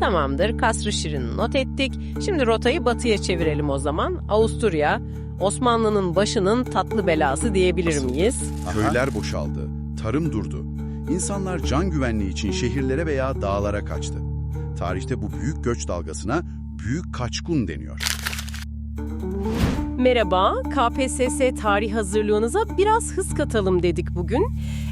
Tamamdır, Kasr-ı Şirin'i not ettik. Şimdi rotayı batıya çevirelim o zaman. Avusturya, Osmanlı'nın başının tatlı belası diyebilir miyiz? Köyler boşaldı, tarım durdu. İnsanlar can güvenliği için şehirlere veya dağlara kaçtı. Tarihte bu büyük göç dalgasına büyük kaçkun deniyor. Merhaba, KPSS tarih hazırlığınıza biraz hız katalım dedik bugün.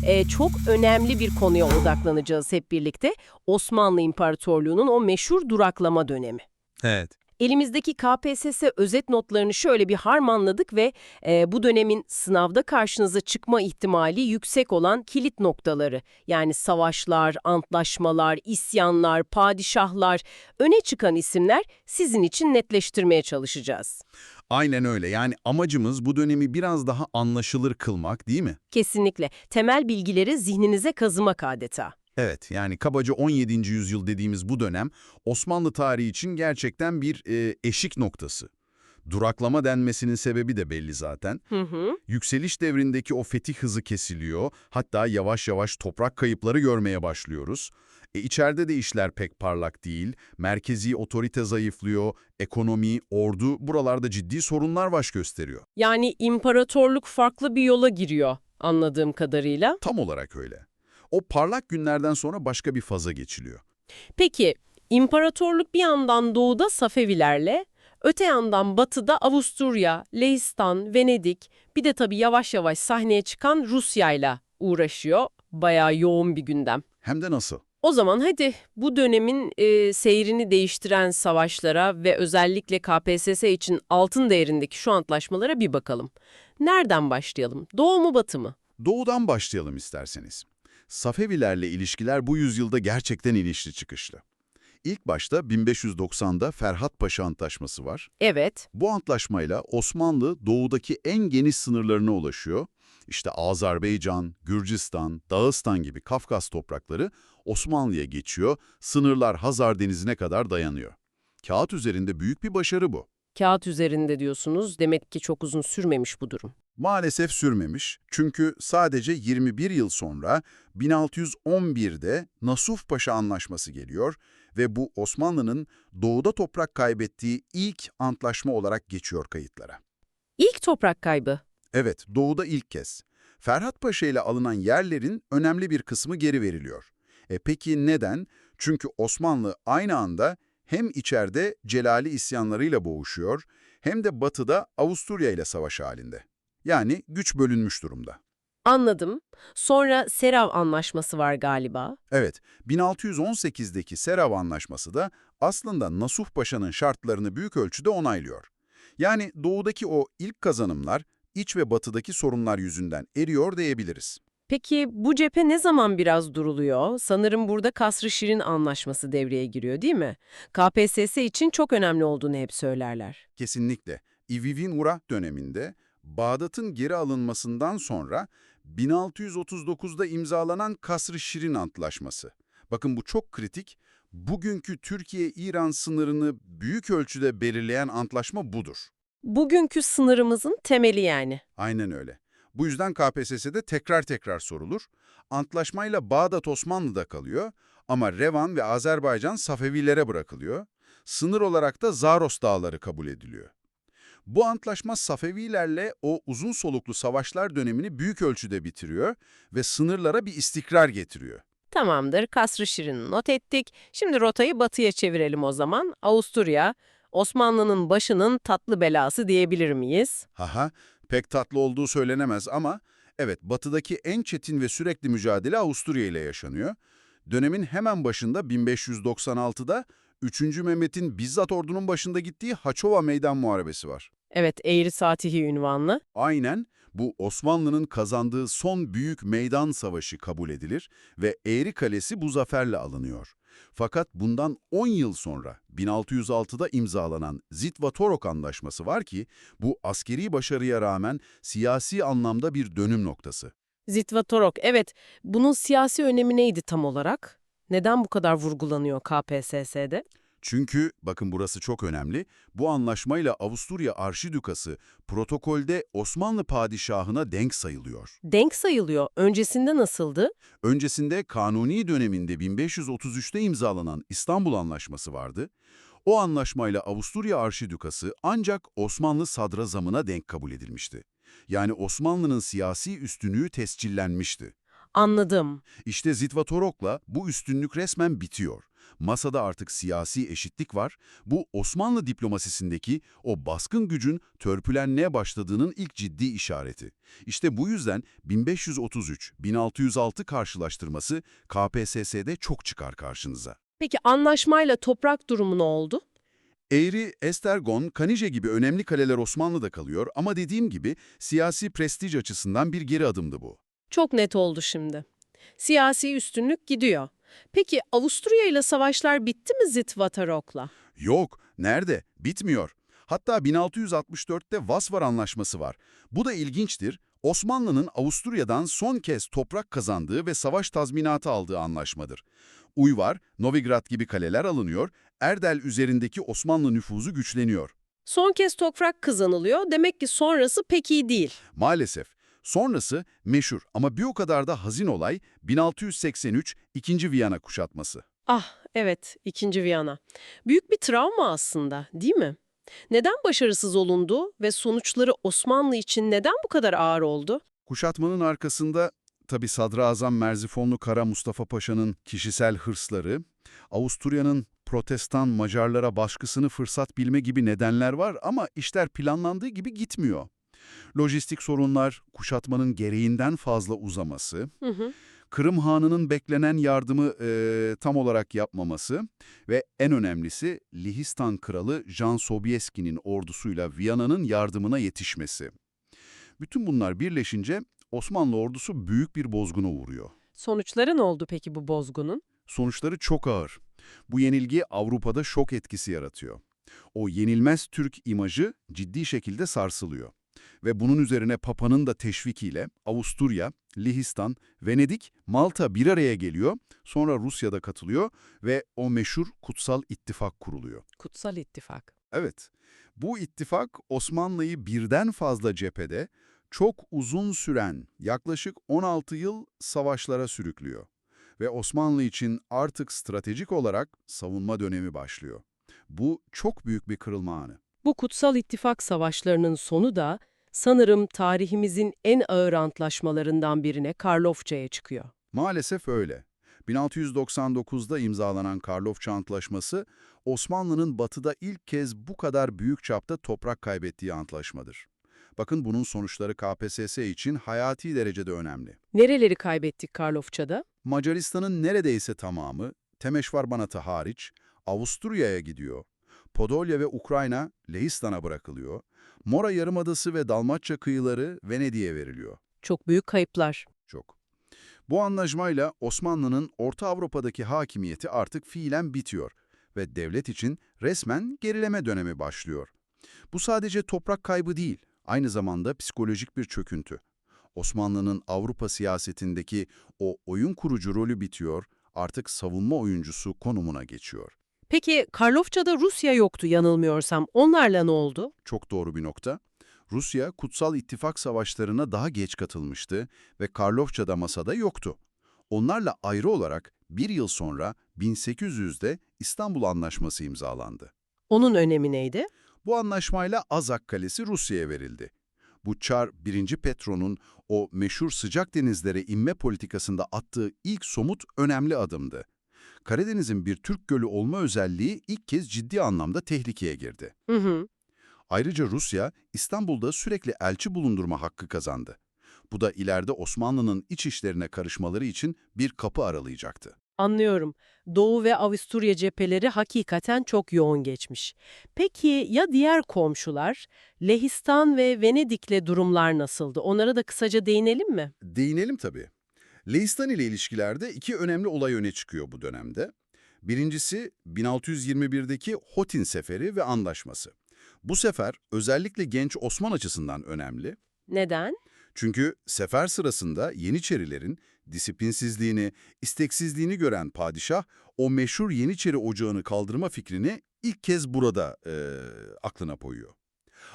Ee, çok önemli bir konuya odaklanacağız hep birlikte. Osmanlı İmparatorluğu'nun o meşhur duraklama dönemi. Evet. Elimizdeki KPSS özet notlarını şöyle bir harmanladık ve e, bu dönemin sınavda karşınıza çıkma ihtimali yüksek olan kilit noktaları yani savaşlar, antlaşmalar, isyanlar, padişahlar, öne çıkan isimler sizin için netleştirmeye çalışacağız. Aynen öyle. Yani amacımız bu dönemi biraz daha anlaşılır kılmak değil mi? Kesinlikle temel bilgileri zihninize kazımak adeta. Evet, yani kabaca 17. yüzyıl dediğimiz bu dönem Osmanlı tarihi için gerçekten bir e, eşik noktası. Duraklama denmesinin sebebi de belli zaten. Hı hı. Yükseliş devrindeki o fetih hızı kesiliyor. Hatta yavaş yavaş toprak kayıpları görmeye başlıyoruz. E içeride de işler pek parlak değil. Merkezi otorite zayıflıyor. Ekonomi, ordu buralarda ciddi sorunlar baş gösteriyor. Yani imparatorluk farklı bir yola giriyor anladığım kadarıyla. Tam olarak öyle. O parlak günlerden sonra başka bir faza geçiliyor. Peki, imparatorluk bir yandan doğuda Safevilerle, öte yandan batıda Avusturya, Lehistan, Venedik, bir de tabii yavaş yavaş sahneye çıkan Rusya'yla uğraşıyor. Bayağı yoğun bir gündem. Hem de nasıl? O zaman hadi bu dönemin e, seyrini değiştiren savaşlara ve özellikle KPSS için altın değerindeki şu antlaşmalara bir bakalım. Nereden başlayalım? Doğu mu batı mı? Doğudan başlayalım isterseniz. Safevilerle ilişkiler bu yüzyılda gerçekten inişli çıkışlı. İlk başta 1590'da Ferhat Paşa Antlaşması var. Evet. Bu antlaşmayla Osmanlı doğudaki en geniş sınırlarına ulaşıyor. İşte Azerbaycan, Gürcistan, Dağıstan gibi Kafkas toprakları Osmanlı'ya geçiyor, sınırlar Hazar Denizi'ne kadar dayanıyor. Kağıt üzerinde büyük bir başarı bu. Kağıt üzerinde diyorsunuz. Demek ki çok uzun sürmemiş bu durum. Maalesef sürmemiş çünkü sadece 21 yıl sonra 1611'de Nasuf Paşa Anlaşması geliyor ve bu Osmanlı'nın doğuda toprak kaybettiği ilk antlaşma olarak geçiyor kayıtlara. İlk toprak kaybı. Evet, doğuda ilk kez. Ferhat Paşa ile alınan yerlerin önemli bir kısmı geri veriliyor. E peki neden? Çünkü Osmanlı aynı anda hem içeride Celali isyanlarıyla boğuşuyor hem de batıda Avusturya ile savaş halinde. Yani güç bölünmüş durumda. Anladım. Sonra Serav Anlaşması var galiba. Evet, 1618'deki Serav Anlaşması da aslında Nasuh Paşa'nın şartlarını büyük ölçüde onaylıyor. Yani doğudaki o ilk kazanımlar iç ve batıdaki sorunlar yüzünden eriyor diyebiliriz. Peki bu cephe ne zaman biraz duruluyor? Sanırım burada Kasr-ı Şirin Anlaşması devreye giriyor değil mi? KPSS için çok önemli olduğunu hep söylerler. Kesinlikle. İvivin Ura döneminde Bağdat'ın geri alınmasından sonra 1639'da imzalanan Kasr-ı Şirin Antlaşması. Bakın bu çok kritik. Bugünkü Türkiye-İran sınırını büyük ölçüde belirleyen antlaşma budur. Bugünkü sınırımızın temeli yani. Aynen öyle. Bu yüzden KPSS'de tekrar tekrar sorulur. Antlaşmayla Bağdat Osmanlı'da kalıyor ama Revan ve Azerbaycan Safevilere bırakılıyor. Sınır olarak da Zaros Dağları kabul ediliyor. Bu antlaşma Safevilerle o uzun soluklu savaşlar dönemini büyük ölçüde bitiriyor ve sınırlara bir istikrar getiriyor. Tamamdır, Kasr-ı Şirin'i not ettik. Şimdi rotayı batıya çevirelim o zaman. Avusturya, Osmanlı'nın başının tatlı belası diyebilir miyiz? Haha, pek tatlı olduğu söylenemez ama evet batıdaki en çetin ve sürekli mücadele Avusturya ile yaşanıyor. Dönemin hemen başında 1596'da 3. Mehmet'in bizzat ordunun başında gittiği Haçova Meydan Muharebesi var. Evet, Eğri Satihi ünvanlı. Aynen bu Osmanlı'nın kazandığı son büyük meydan savaşı kabul edilir ve Eğri Kalesi bu zaferle alınıyor. Fakat bundan 10 yıl sonra 1606'da imzalanan Zitvatorok Anlaşması var ki bu askeri başarıya rağmen siyasi anlamda bir dönüm noktası. Zitvatorok, evet. Bunun siyasi önemi neydi tam olarak? Neden bu kadar vurgulanıyor KPSS'de? Çünkü, bakın burası çok önemli, bu anlaşmayla Avusturya Arşidükası protokolde Osmanlı padişahına denk sayılıyor. Denk sayılıyor. Öncesinde nasıldı? Öncesinde Kanuni döneminde 1533'te imzalanan İstanbul Anlaşması vardı. O anlaşmayla Avusturya Arşidükası ancak Osmanlı sadrazamına denk kabul edilmişti. Yani Osmanlı'nın siyasi üstünlüğü tescillenmişti. Anladım. İşte Zitvatorok'la bu üstünlük resmen bitiyor. Masada artık siyasi eşitlik var. Bu Osmanlı diplomasisindeki o baskın gücün törpülenmeye başladığının ilk ciddi işareti. İşte bu yüzden 1533-1606 karşılaştırması KPSS'de çok çıkar karşınıza. Peki anlaşmayla toprak durumu ne oldu? Eğri, Estergon, Kanije gibi önemli kaleler Osmanlı'da kalıyor ama dediğim gibi siyasi prestij açısından bir geri adımdı bu. Çok net oldu şimdi. Siyasi üstünlük gidiyor. Peki Avusturya ile savaşlar bitti mi Zitvatarok'la? Yok, nerede? Bitmiyor. Hatta 1664'te Vasvar Anlaşması var. Bu da ilginçtir. Osmanlı'nın Avusturya'dan son kez toprak kazandığı ve savaş tazminatı aldığı anlaşmadır. Uyvar, Novigrad gibi kaleler alınıyor, Erdel üzerindeki Osmanlı nüfuzu güçleniyor. Son kez toprak kazanılıyor. Demek ki sonrası pek iyi değil. Maalesef. Sonrası meşhur ama bir o kadar da hazin olay 1683 2. Viyana kuşatması. Ah evet, ikinci Viyana. Büyük bir travma aslında, değil mi? Neden başarısız olundu ve sonuçları Osmanlı için neden bu kadar ağır oldu? Kuşatmanın arkasında tabi Sadrazam Merzifonlu Kara Mustafa Paşa'nın kişisel hırsları, Avusturya'nın protestan Macarlara baskısını fırsat bilme gibi nedenler var ama işler planlandığı gibi gitmiyor. Lojistik sorunlar, kuşatmanın gereğinden fazla uzaması, Hı hı. Kırım Hanı'nın beklenen yardımı eee, tam olarak yapmaması ve en önemlisi Lihistan Kralı Jan Sobieski'nin ordusuyla Viyana'nın yardımına yetişmesi. Bütün bunlar birleşince Osmanlı ordusu büyük bir bozguna uğruyor. Sonuçları ne oldu peki bu bozgunun? Sonuçları çok ağır. Bu yenilgi Avrupa'da şok etkisi yaratıyor. O yenilmez Türk imajı ciddi şekilde sarsılıyor. Ve bunun üzerine Papa'nın da teşvikiyle Avusturya, Lihistan, Venedik, Malta bir araya geliyor, sonra Rusya'da katılıyor ve o meşhur Kutsal İttifak kuruluyor. Kutsal İttifak. Evet, bu ittifak Osmanlı'yı birden fazla cephede çok uzun süren yaklaşık 16 yıl savaşlara sürüklüyor. Ve Osmanlı için artık stratejik olarak savunma dönemi başlıyor. Bu çok büyük bir kırılma anı. Bu Kutsal İttifak savaşlarının sonu da sanırım tarihimizin en ağır antlaşmalarından birine Karlofça'ya çıkıyor. Maalesef öyle. 1699'da imzalanan Karlofça Antlaşması, Osmanlı'nın batıda ilk kez bu kadar büyük çapta toprak kaybettiği antlaşmadır. Bakın bunun sonuçları KPSS için hayati derecede önemli. Nereleri kaybettik Karlofça'da? Macaristan'ın neredeyse tamamı, Temeşvarbanatı hariç, Avusturya'ya gidiyor. Podolya ve Ukrayna Lehistan'a bırakılıyor. Mora Yarımadası ve Dalmatça kıyıları Venedik'e veriliyor. Çok büyük kayıplar. Çok. Bu anlaşmayla Osmanlı'nın Orta Avrupa'daki hakimiyeti artık fiilen bitiyor ve devlet için resmen gerileme dönemi başlıyor. Bu sadece toprak kaybı değil, aynı zamanda psikolojik bir çöküntü. Osmanlı'nın Avrupa siyasetindeki o oyun kurucu rolü bitiyor, artık savunma oyuncusu konumuna geçiyor. Peki Karlofça'da Rusya yoktu yanılmıyorsam. Onlarla ne oldu? Çok doğru bir nokta. Rusya, Kutsal İttifak savaşlarına daha geç katılmıştı ve Karlofça'da masada yoktu. Onlarla ayrı olarak bir yıl sonra 1800'de İstanbul Anlaşması imzalandı. Onun önemi neydi? Bu anlaşmayla Azak Kalesi Rusya'ya verildi. Bu Çar 1. Petro'nun o meşhur sıcak denizlere inme politikasında attığı ilk somut önemli adımdı. Karadeniz'in bir Türk gölü olma özelliği ilk kez ciddi anlamda tehlikeye girdi. Hı hı. Ayrıca Rusya, İstanbul'da sürekli elçi bulundurma hakkı kazandı. Bu da ileride Osmanlı'nın iç işlerine karışmaları için bir kapı aralayacaktı. Anlıyorum. Doğu ve Avusturya cepheleri hakikaten çok yoğun geçmiş. Peki ya diğer komşular? Lehistan ve Venedik'le durumlar nasıldı? Onlara da kısaca değinelim mi? Değinelim tabii. Leistan ile ilişkilerde iki önemli olay öne çıkıyor bu dönemde. Birincisi 1621'deki Hotin Seferi ve Anlaşması. Bu sefer özellikle genç Osman açısından önemli. Neden? Çünkü sefer sırasında Yeniçerilerin Disiplinsizliğini, isteksizliğini gören padişah, o meşhur Yeniçeri Ocağı'nı kaldırma fikrini ilk kez burada eee, aklına koyuyor.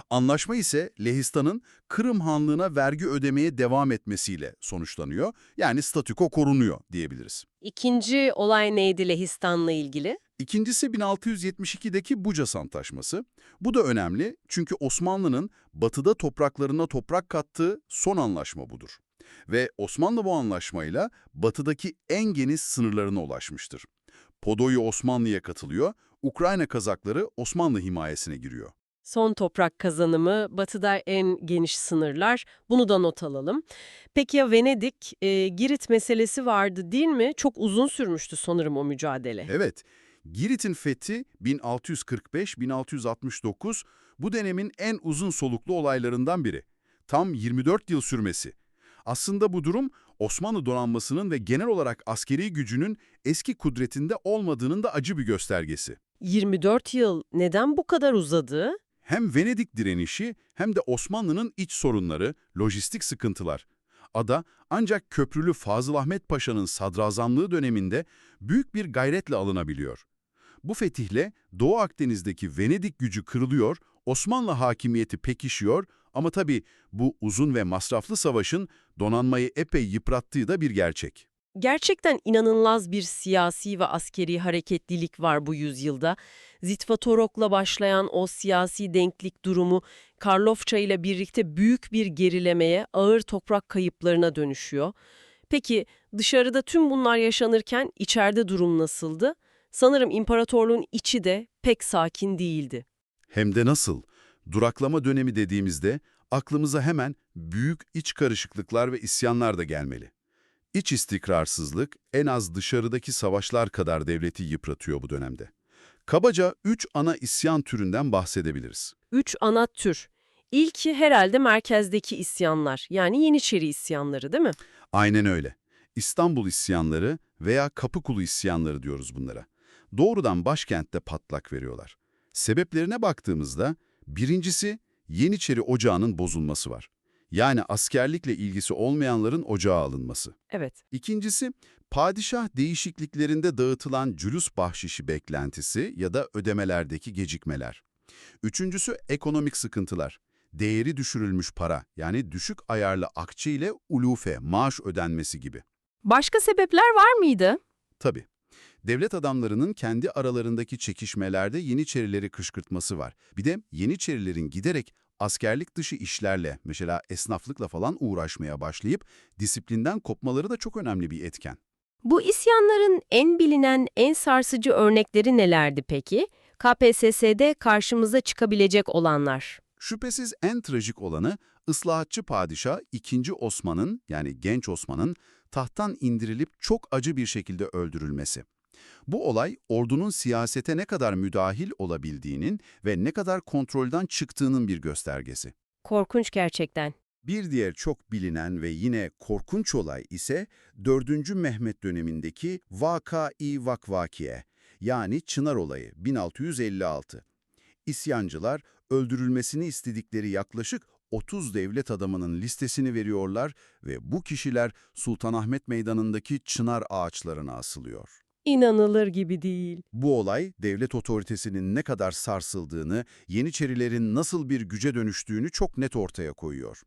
Anlaşma ise Lehistan'ın Kırım Hanlığı'na vergi ödemeye devam etmesiyle sonuçlanıyor. Yani statüko korunuyor diyebiliriz. İkinci olay neydi Lehistan'la ilgili? İkincisi 1672'deki Bucas Antlaşması. Bu da önemli çünkü Osmanlı'nın batıda topraklarına toprak kattığı son anlaşma budur. Ve Osmanlı bu anlaşmayla batıdaki en geniş sınırlarına ulaşmıştır. Podoyu Osmanlı'ya katılıyor, Ukrayna Kazakları Osmanlı himayesine giriyor. Son toprak kazanımı, batıda en geniş sınırlar. Bunu da not alalım. Peki ya Venedik? E, Girit meselesi vardı değil mi? Çok uzun sürmüştü sanırım o mücadele. Evet, Girit'in fethi 1645-1669 bu dönemin en uzun soluklu olaylarından biri. Tam 24 yıl sürmesi. Aslında bu durum Osmanlı donanmasının ve genel olarak askeri gücünün eski kudretinde olmadığının da acı bir göstergesi. 24 yıl neden bu kadar uzadı? Hem Venedik direnişi hem de Osmanlı'nın iç sorunları, lojistik sıkıntılar. Ada ancak köprülü Fazıl Ahmet Paşa'nın sadrazamlığı döneminde büyük bir gayretle alınabiliyor. Bu fetihle Doğu Akdeniz'deki Venedik gücü kırılıyor, Osmanlı hakimiyeti pekişiyor ama tabii bu uzun ve masraflı savaşın donanmayı epey yıprattığı da bir gerçek. Gerçekten inanılmaz bir siyasi ve askeri hareketlilik var bu yüzyılda. Zitvatorok'la başlayan o siyasi denklik durumu Karlofça ile birlikte büyük bir gerilemeye, ağır toprak kayıplarına dönüşüyor. Peki dışarıda tüm bunlar yaşanırken içeride durum nasıldı? Sanırım imparatorluğun içi de pek sakin değildi. Hem de nasıl? Duraklama dönemi dediğimizde aklımıza hemen büyük iç karışıklıklar ve isyanlar da gelmeli. İç istikrarsızlık en az dışarıdaki savaşlar kadar devleti yıpratıyor bu dönemde. Kabaca üç ana isyan türünden bahsedebiliriz. Üç ana tür. İlki herhalde merkezdeki isyanlar, yani Yeniçeri isyanları değil mi? Aynen öyle. İstanbul isyanları veya Kapıkulu isyanları diyoruz bunlara. Doğrudan başkentte patlak veriyorlar. Sebeplerine baktığımızda birincisi Yeniçeri Ocağı'nın bozulması var. Yani askerlikle ilgisi olmayanların ocağa alınması. Evet. İkincisi, padişah değişikliklerinde dağıtılan cülüs bahşişi beklentisi ya da ödemelerdeki gecikmeler. Üçüncüsü, ekonomik sıkıntılar. Değeri düşürülmüş para, yani düşük ayarlı akçe ile ulufe, maaş ödenmesi gibi. Başka sebepler var mıydı? Tabii. Devlet adamlarının kendi aralarındaki çekişmelerde Yeniçerileri kışkırtması var. Bir de Yeniçerilerin giderek askerlik dışı işlerle, mesela esnaflıkla falan uğraşmaya başlayıp disiplinden kopmaları da çok önemli bir etken. Bu isyanların en bilinen, en sarsıcı örnekleri nelerdi peki? KPSS'de karşımıza çıkabilecek olanlar. Şüphesiz en trajik olanı ıslahatçı padişah 2. Osman'ın yani genç Osman'ın tahttan indirilip çok acı bir şekilde öldürülmesi. Bu olay ordunun siyasete ne kadar müdahil olabildiğinin ve ne kadar kontrolden çıktığının bir göstergesi. Korkunç gerçekten. Bir diğer çok bilinen ve yine korkunç olay ise 4. Mehmet dönemindeki Vaka-i Vakvakiye yani Çınar olayı 1656. İsyancılar öldürülmesini istedikleri yaklaşık 30 devlet adamının listesini veriyorlar ve bu kişiler Sultanahmet Meydanı'ndaki çınar ağaçlarına asılıyor. İnanılır gibi değil. Bu olay devlet otoritesinin ne kadar sarsıldığını, Yeniçerilerin nasıl bir güce dönüştüğünü çok net ortaya koyuyor.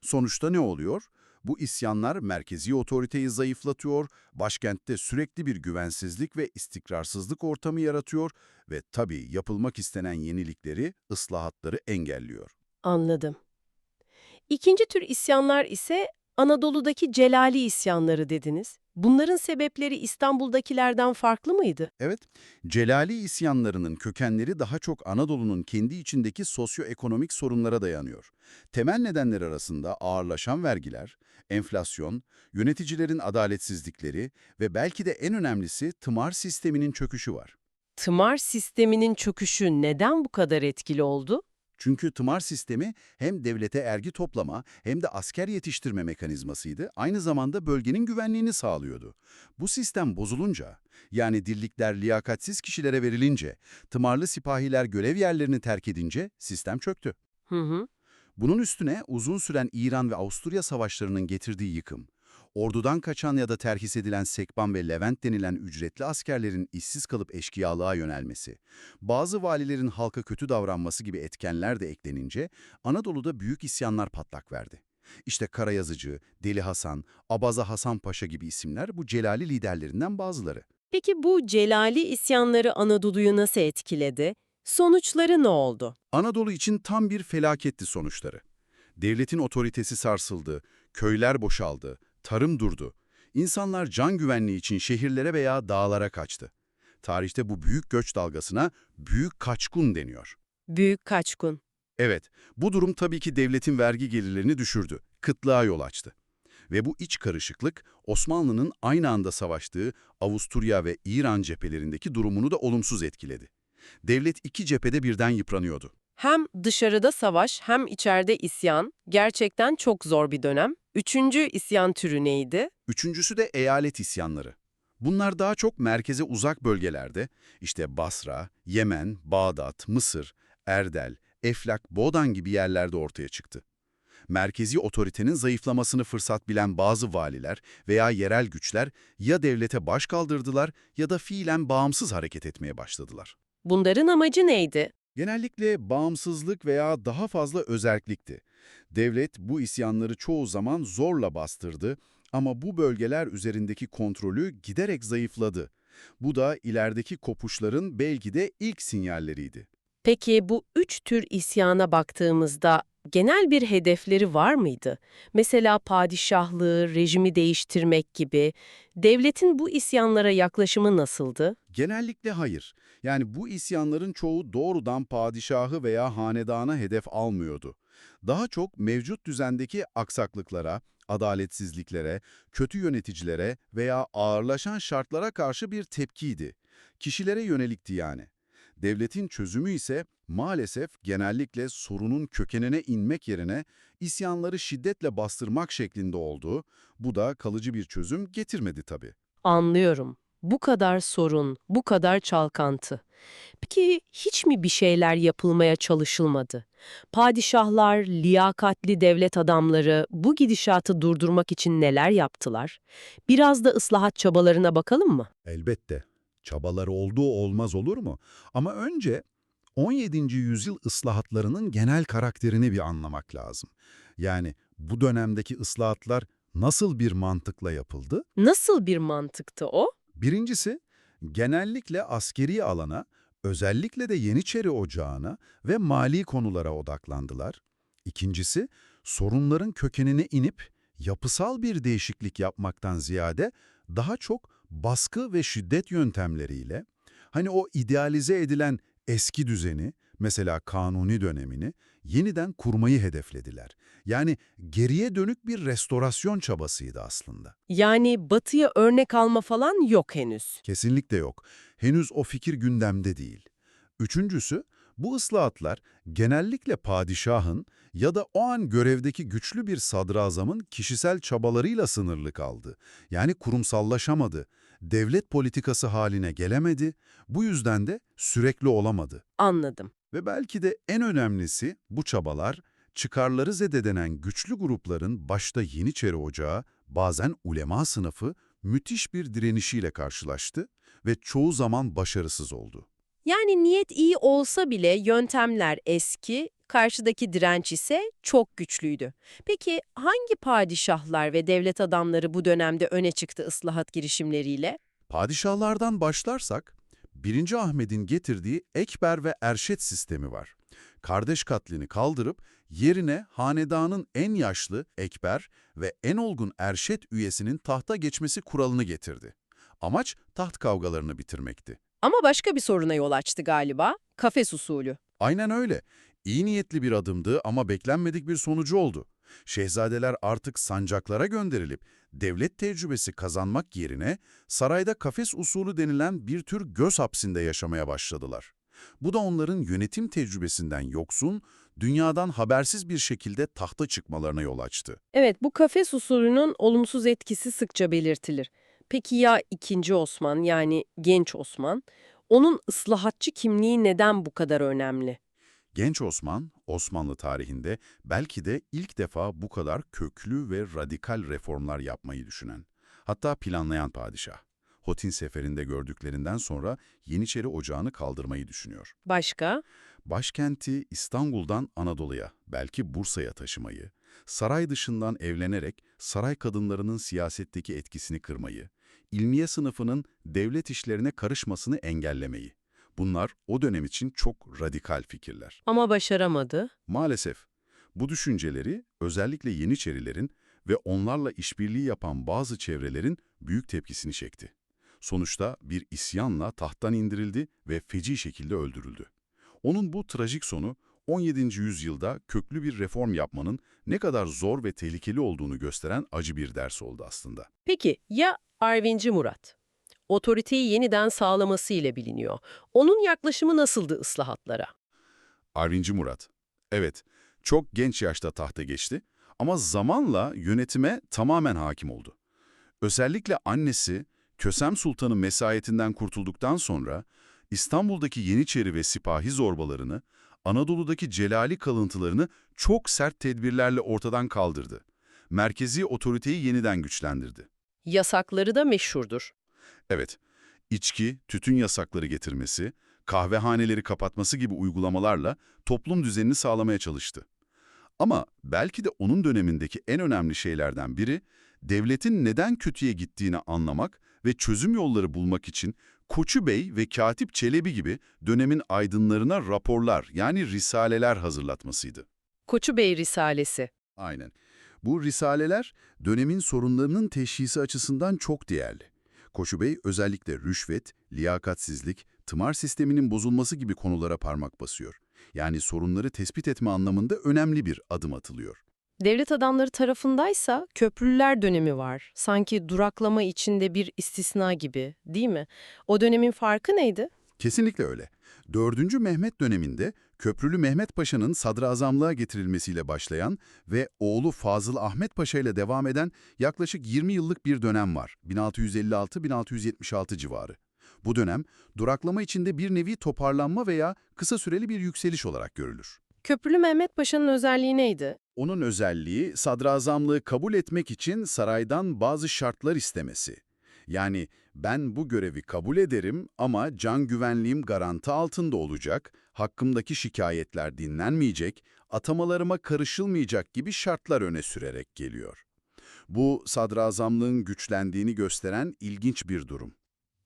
Sonuçta ne oluyor? Bu isyanlar merkezi otoriteyi zayıflatıyor, başkentte sürekli bir güvensizlik ve istikrarsızlık ortamı yaratıyor ve tabii yapılmak istenen yenilikleri, ıslahatları engelliyor. Anladım. İkinci tür isyanlar ise Anadolu'daki Celali isyanları dediniz. Bunların sebepleri İstanbul'dakilerden farklı mıydı? Evet, Celali isyanlarının kökenleri daha çok Anadolu'nun kendi içindeki sosyoekonomik sorunlara dayanıyor. Temel nedenler arasında ağırlaşan vergiler, enflasyon, yöneticilerin adaletsizlikleri ve belki de en önemlisi tımar sisteminin çöküşü var. Tımar sisteminin çöküşü neden bu kadar etkili oldu? Çünkü tımar sistemi hem devlete ergi toplama hem de asker yetiştirme mekanizmasıydı, aynı zamanda bölgenin güvenliğini sağlıyordu. Bu sistem bozulunca, yani dirlikler liyakatsiz kişilere verilince, tımarlı sipahiler görev yerlerini terk edince sistem çöktü. Hı hı. Bunun üstüne uzun süren İran ve Avusturya savaşlarının getirdiği yıkım, Ordudan kaçan ya da terhis edilen Sekban ve Levent denilen ücretli askerlerin işsiz kalıp eşkıyalığa yönelmesi, bazı valilerin halka kötü davranması gibi etkenler de eklenince Anadolu'da büyük isyanlar patlak verdi. İşte Karayazıcı, Deli Hasan, Abaza Hasan Paşa gibi isimler bu Celali liderlerinden bazıları. Peki bu Celali isyanları Anadolu'yu nasıl etkiledi? Sonuçları ne oldu? Anadolu için tam bir felaketti sonuçları. Devletin otoritesi sarsıldı, köyler boşaldı, tarım durdu. İnsanlar can güvenliği için şehirlere veya dağlara kaçtı. Tarihte bu büyük göç dalgasına büyük kaçkun deniyor. Büyük kaçkun. Evet, bu durum tabii ki devletin vergi gelirlerini düşürdü, kıtlığa yol açtı. Ve bu iç karışıklık Osmanlı'nın aynı anda savaştığı Avusturya ve İran cephelerindeki durumunu da olumsuz etkiledi. Devlet iki cephede birden yıpranıyordu. Hem dışarıda savaş hem içeride isyan. Gerçekten çok zor bir dönem. Üçüncü isyan türü neydi? Üçüncüsü de eyalet isyanları. Bunlar daha çok merkeze uzak bölgelerde, işte Basra, Yemen, Bağdat, Mısır, Erdel, Eflak, Bodan gibi yerlerde ortaya çıktı. Merkezi otoritenin zayıflamasını fırsat bilen bazı valiler veya yerel güçler ya devlete baş kaldırdılar ya da fiilen bağımsız hareket etmeye başladılar. Bunların amacı neydi? Genellikle bağımsızlık veya daha fazla özerklikti. Devlet bu isyanları çoğu zaman zorla bastırdı ama bu bölgeler üzerindeki kontrolü giderek zayıfladı. Bu da ilerideki kopuşların belki de ilk sinyalleriydi. Peki bu üç tür isyana baktığımızda genel bir hedefleri var mıydı? Mesela padişahlığı, rejimi değiştirmek gibi. Devletin bu isyanlara yaklaşımı nasıldı? Genellikle hayır. Yani bu isyanların çoğu doğrudan padişahı veya hanedana hedef almıyordu. Daha çok mevcut düzendeki aksaklıklara, adaletsizliklere, kötü yöneticilere veya ağırlaşan şartlara karşı bir tepkiydi. Kişilere yönelikti yani. Devletin çözümü ise maalesef genellikle sorunun kökenine inmek yerine isyanları şiddetle bastırmak şeklinde oldu. Bu da kalıcı bir çözüm getirmedi tabii. Anlıyorum. Bu kadar sorun, bu kadar çalkantı. Peki hiç mi bir şeyler yapılmaya çalışılmadı? Padişahlar, liyakatli devlet adamları bu gidişatı durdurmak için neler yaptılar? Biraz da ıslahat çabalarına bakalım mı? Elbette. Çabaları olduğu olmaz olur mu? Ama önce 17. yüzyıl ıslahatlarının genel karakterini bir anlamak lazım. Yani bu dönemdeki ıslahatlar nasıl bir mantıkla yapıldı? Nasıl bir mantıktı o? Birincisi, genellikle askeri alana, özellikle de Yeniçeri Ocağı'na ve mali konulara odaklandılar. İkincisi, sorunların kökenine inip yapısal bir değişiklik yapmaktan ziyade daha çok baskı ve şiddet yöntemleriyle, hani o idealize edilen eski düzeni, mesela kanuni dönemini, yeniden kurmayı hedeflediler. Yani geriye dönük bir restorasyon çabasıydı aslında. Yani batıya örnek alma falan yok henüz. Kesinlikle yok. Henüz o fikir gündemde değil. Üçüncüsü, bu ıslahatlar genellikle padişahın ya da o an görevdeki güçlü bir sadrazamın kişisel çabalarıyla sınırlı kaldı. Yani kurumsallaşamadı, devlet politikası haline gelemedi, bu yüzden de sürekli olamadı. Anladım. Ve belki de en önemlisi bu çabalar, çıkarları zededenen güçlü grupların başta Yeniçeri Ocağı, bazen ulema sınıfı müthiş bir direnişiyle karşılaştı ve çoğu zaman başarısız oldu. Yani niyet iyi olsa bile yöntemler eski, karşıdaki direnç ise çok güçlüydü. Peki hangi padişahlar ve devlet adamları bu dönemde öne çıktı ıslahat girişimleriyle? Padişahlardan başlarsak, 1. Ahmet'in getirdiği Ekber ve Erşet sistemi var. Kardeş katlini kaldırıp yerine hanedanın en yaşlı Ekber ve en olgun Erşet üyesinin tahta geçmesi kuralını getirdi. Amaç taht kavgalarını bitirmekti. Ama başka bir soruna yol açtı galiba. Kafes usulü. Aynen öyle. İyi niyetli bir adımdı ama beklenmedik bir sonucu oldu. Şehzadeler artık sancaklara gönderilip devlet tecrübesi kazanmak yerine sarayda kafes usulü denilen bir tür göz hapsinde yaşamaya başladılar. Bu da onların yönetim tecrübesinden yoksun, dünyadan habersiz bir şekilde tahta çıkmalarına yol açtı. Evet, bu kafes usulünün olumsuz etkisi sıkça belirtilir. Peki ya 2. Osman yani genç Osman? Onun ıslahatçı kimliği neden bu kadar önemli? Genç Osman, Osmanlı tarihinde belki de ilk defa bu kadar köklü ve radikal reformlar yapmayı düşünen, hatta planlayan padişah. Hotin seferinde gördüklerinden sonra Yeniçeri Ocağı'nı kaldırmayı düşünüyor. Başka? Başkenti İstanbul'dan Anadolu'ya, belki Bursa'ya taşımayı, saray dışından evlenerek saray kadınlarının siyasetteki etkisini kırmayı, ilmiye sınıfının devlet işlerine karışmasını engellemeyi. Bunlar o dönem için çok radikal fikirler. Ama başaramadı. Maalesef bu düşünceleri özellikle Yeniçerilerin ve onlarla işbirliği yapan bazı çevrelerin büyük tepkisini çekti. Sonuçta bir isyanla tahttan indirildi ve feci şekilde öldürüldü. Onun bu trajik sonu 17. yüzyılda köklü bir reform yapmanın ne kadar zor ve tehlikeli olduğunu gösteren acı bir ders oldu aslında. Peki ya Arvinci Murat? Otoriteyi yeniden sağlaması ile biliniyor. Onun yaklaşımı nasıldı ıslahatlara? Arvinci Murat. Evet, çok genç yaşta tahta geçti ama zamanla yönetime tamamen hakim oldu. Özellikle annesi Kösem Sultan'ın mesayetinden kurtulduktan sonra İstanbul'daki Yeniçeri ve sipahi zorbalarını, Anadolu'daki Celali kalıntılarını çok sert tedbirlerle ortadan kaldırdı. Merkezi otoriteyi yeniden güçlendirdi. Yasakları da meşhurdur. Evet, içki, tütün yasakları getirmesi, kahvehaneleri kapatması gibi uygulamalarla toplum düzenini sağlamaya çalıştı. Ama belki de onun dönemindeki en önemli şeylerden biri, devletin neden kötüye gittiğini anlamak ve çözüm yolları bulmak için Koçu Bey ve Katip Çelebi gibi dönemin aydınlarına raporlar yani risaleler hazırlatmasıydı. Koçu Bey Risalesi. Aynen. Bu risaleler dönemin sorunlarının teşhisi açısından çok değerli. Koçu Bey özellikle rüşvet, liyakatsizlik, tımar sisteminin bozulması gibi konulara parmak basıyor. Yani sorunları tespit etme anlamında önemli bir adım atılıyor. Devlet adamları tarafındaysa köprülüler dönemi var. Sanki duraklama içinde bir istisna gibi, değil mi? O dönemin farkı neydi? Kesinlikle öyle. 4. Mehmet döneminde Köprülü Mehmet Paşa'nın sadrazamlığa getirilmesiyle başlayan ve oğlu Fazıl Ahmet Paşa ile devam eden yaklaşık 20 yıllık bir dönem var. 1656-1676 civarı. Bu dönem duraklama içinde bir nevi toparlanma veya kısa süreli bir yükseliş olarak görülür. Köprülü Mehmet Paşa'nın özelliği neydi? Onun özelliği sadrazamlığı kabul etmek için saraydan bazı şartlar istemesi. Yani ben bu görevi kabul ederim ama can güvenliğim garanti altında olacak, hakkımdaki şikayetler dinlenmeyecek, atamalarıma karışılmayacak gibi şartlar öne sürerek geliyor. Bu sadrazamlığın güçlendiğini gösteren ilginç bir durum.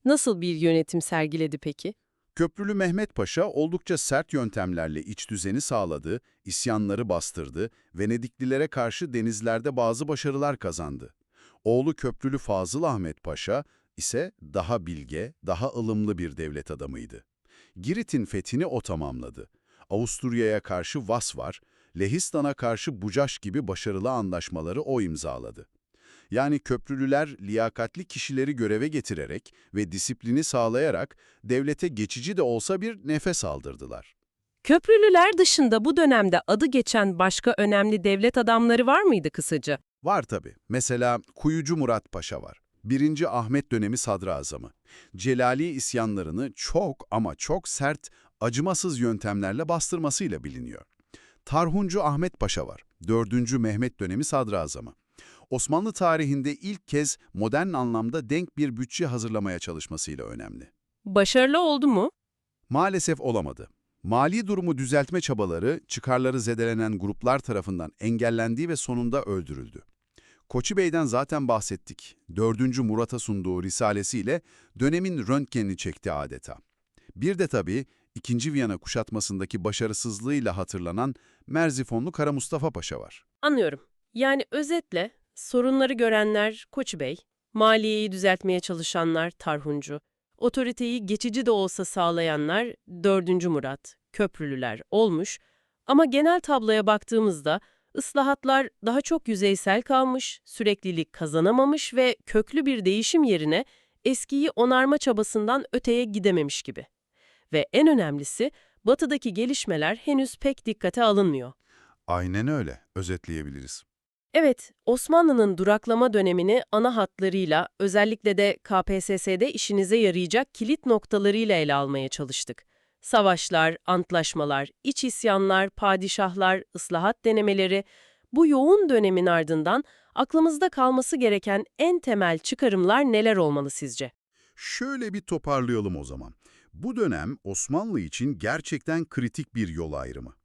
Nasıl bir yönetim sergiledi peki? Köprülü Mehmet Paşa oldukça sert yöntemlerle iç düzeni sağladı, isyanları bastırdı, Venediklilere karşı denizlerde bazı başarılar kazandı. Oğlu Köprülü Fazıl Ahmet Paşa ise daha bilge, daha ılımlı bir devlet adamıydı. Girit'in fethini o tamamladı. Avusturya'ya karşı Vasvar, Lehistan'a karşı Bucaş gibi başarılı anlaşmaları o imzaladı. Yani köprülüler liyakatli kişileri göreve getirerek ve disiplini sağlayarak devlete geçici de olsa bir nefes aldırdılar. Köprülüler dışında bu dönemde adı geçen başka önemli devlet adamları var mıydı kısaca? Var tabii. Mesela Kuyucu Murat Paşa var. 1. Ahmet dönemi sadrazamı. Celali isyanlarını çok ama çok sert, acımasız yöntemlerle bastırmasıyla biliniyor. Tarhuncu Ahmet Paşa var. 4. Mehmet dönemi sadrazamı. Osmanlı tarihinde ilk kez modern anlamda denk bir bütçe hazırlamaya çalışmasıyla önemli. Başarılı oldu mu? Maalesef olamadı. Mali durumu düzeltme çabaları çıkarları zedelenen gruplar tarafından engellendiği ve sonunda öldürüldü. Koçu Bey'den zaten bahsettik. 4. Murat'a sunduğu risalesiyle dönemin röntgenini çekti adeta. Bir de tabii 2. Viyana kuşatmasındaki başarısızlığıyla hatırlanan Merzifonlu Kara Mustafa Paşa var. Anlıyorum. Yani özetle sorunları görenler Koçu Bey, maliyeyi düzeltmeye çalışanlar Tarhuncu, otoriteyi geçici de olsa sağlayanlar 4. Murat, Köprülüler olmuş ama genel tabloya baktığımızda ıslahatlar daha çok yüzeysel kalmış, süreklilik kazanamamış ve köklü bir değişim yerine eskiyi onarma çabasından öteye gidememiş gibi. Ve en önemlisi batıdaki gelişmeler henüz pek dikkate alınmıyor. Aynen öyle, özetleyebiliriz. Evet, Osmanlı'nın duraklama dönemini ana hatlarıyla, özellikle de KPSS'de işinize yarayacak kilit noktalarıyla ele almaya çalıştık. Savaşlar, antlaşmalar, iç isyanlar, padişahlar, ıslahat denemeleri, bu yoğun dönemin ardından aklımızda kalması gereken en temel çıkarımlar neler olmalı sizce? Şöyle bir toparlayalım o zaman. Bu dönem Osmanlı için gerçekten kritik bir yol ayrımı.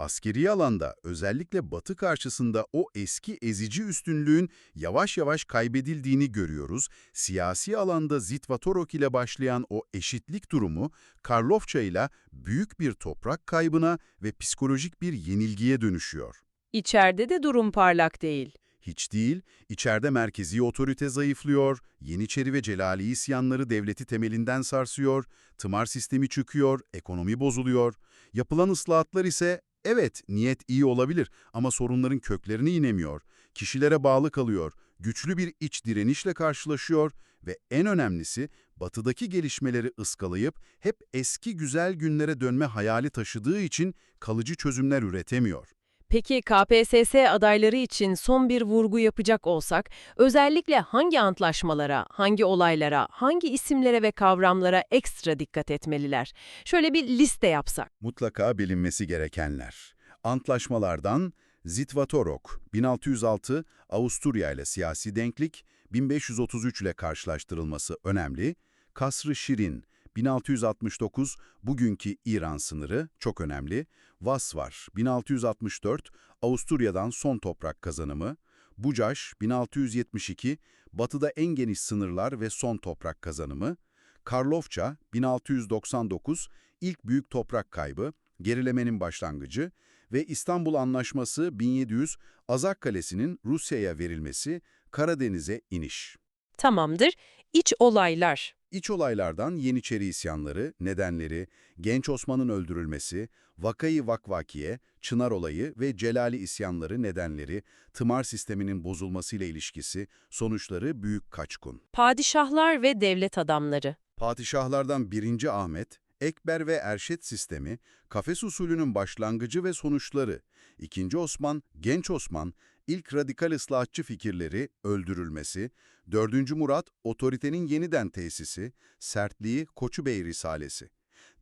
Askeri alanda özellikle Batı karşısında o eski ezici üstünlüğün yavaş yavaş kaybedildiğini görüyoruz. Siyasi alanda Zitvatorok ile başlayan o eşitlik durumu Karlofça ile büyük bir toprak kaybına ve psikolojik bir yenilgiye dönüşüyor. İçeride de durum parlak değil. Hiç değil, içeride merkezi otorite zayıflıyor, Yeniçeri ve Celali isyanları devleti temelinden sarsıyor, tımar sistemi çöküyor, ekonomi bozuluyor. Yapılan ıslahatlar ise evet niyet iyi olabilir ama sorunların köklerini inemiyor, kişilere bağlı kalıyor, güçlü bir iç direnişle karşılaşıyor ve en önemlisi batıdaki gelişmeleri ıskalayıp hep eski güzel günlere dönme hayali taşıdığı için kalıcı çözümler üretemiyor. Peki KPSS adayları için son bir vurgu yapacak olsak, özellikle hangi antlaşmalara, hangi olaylara, hangi isimlere ve kavramlara ekstra dikkat etmeliler? Şöyle bir liste yapsak. Mutlaka bilinmesi gerekenler. Antlaşmalardan Zitvatorok 1606 Avusturya ile siyasi denklik 1533 ile karşılaştırılması önemli. Kasr-ı Şirin 1669 bugünkü İran sınırı çok önemli. Vasvar 1664 Avusturya'dan son toprak kazanımı. Bucaş 1672 batıda en geniş sınırlar ve son toprak kazanımı. Karlofça 1699 ilk büyük toprak kaybı, gerilemenin başlangıcı ve İstanbul Anlaşması 1700 Azak Kalesi'nin Rusya'ya verilmesi, Karadeniz'e iniş. Tamamdır. İç olaylar. İç olaylardan Yeniçeri isyanları, nedenleri, Genç Osman'ın öldürülmesi, Vakayı Vakvakiye, Çınar olayı ve Celali isyanları nedenleri, tımar sisteminin bozulmasıyla ilişkisi, sonuçları büyük kaçkun. Padişahlar ve devlet adamları. Padişahlardan 1. Ahmet, Ekber ve Erşet sistemi, kafes usulünün başlangıcı ve sonuçları, 2. Osman, Genç Osman, ilk radikal ıslahatçı fikirleri, öldürülmesi, 4. Murat, otoritenin yeniden tesisi, sertliği, Koçubey Risalesi.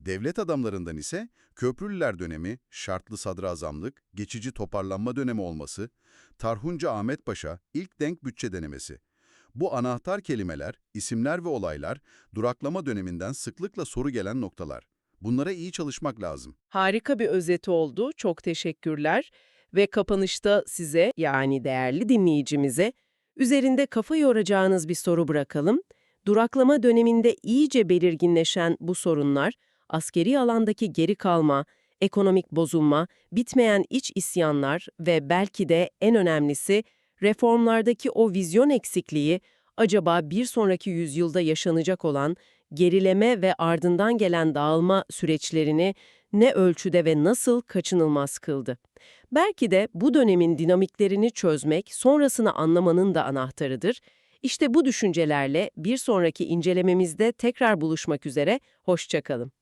Devlet adamlarından ise Köprülüler dönemi, şartlı sadrazamlık, geçici toparlanma dönemi olması, Tarhunca Ahmet Paşa, ilk denk bütçe denemesi. Bu anahtar kelimeler, isimler ve olaylar duraklama döneminden sıklıkla soru gelen noktalar. Bunlara iyi çalışmak lazım. Harika bir özeti oldu. Çok teşekkürler. Ve kapanışta size yani değerli dinleyicimize üzerinde kafa yoracağınız bir soru bırakalım. Duraklama döneminde iyice belirginleşen bu sorunlar, askeri alandaki geri kalma, ekonomik bozulma, bitmeyen iç isyanlar ve belki de en önemlisi reformlardaki o vizyon eksikliği acaba bir sonraki yüzyılda yaşanacak olan gerileme ve ardından gelen dağılma süreçlerini ne ölçüde ve nasıl kaçınılmaz kıldı? Belki de bu dönemin dinamiklerini çözmek, sonrasını anlamanın da anahtarıdır. İşte bu düşüncelerle bir sonraki incelememizde tekrar buluşmak üzere, hoşçakalın.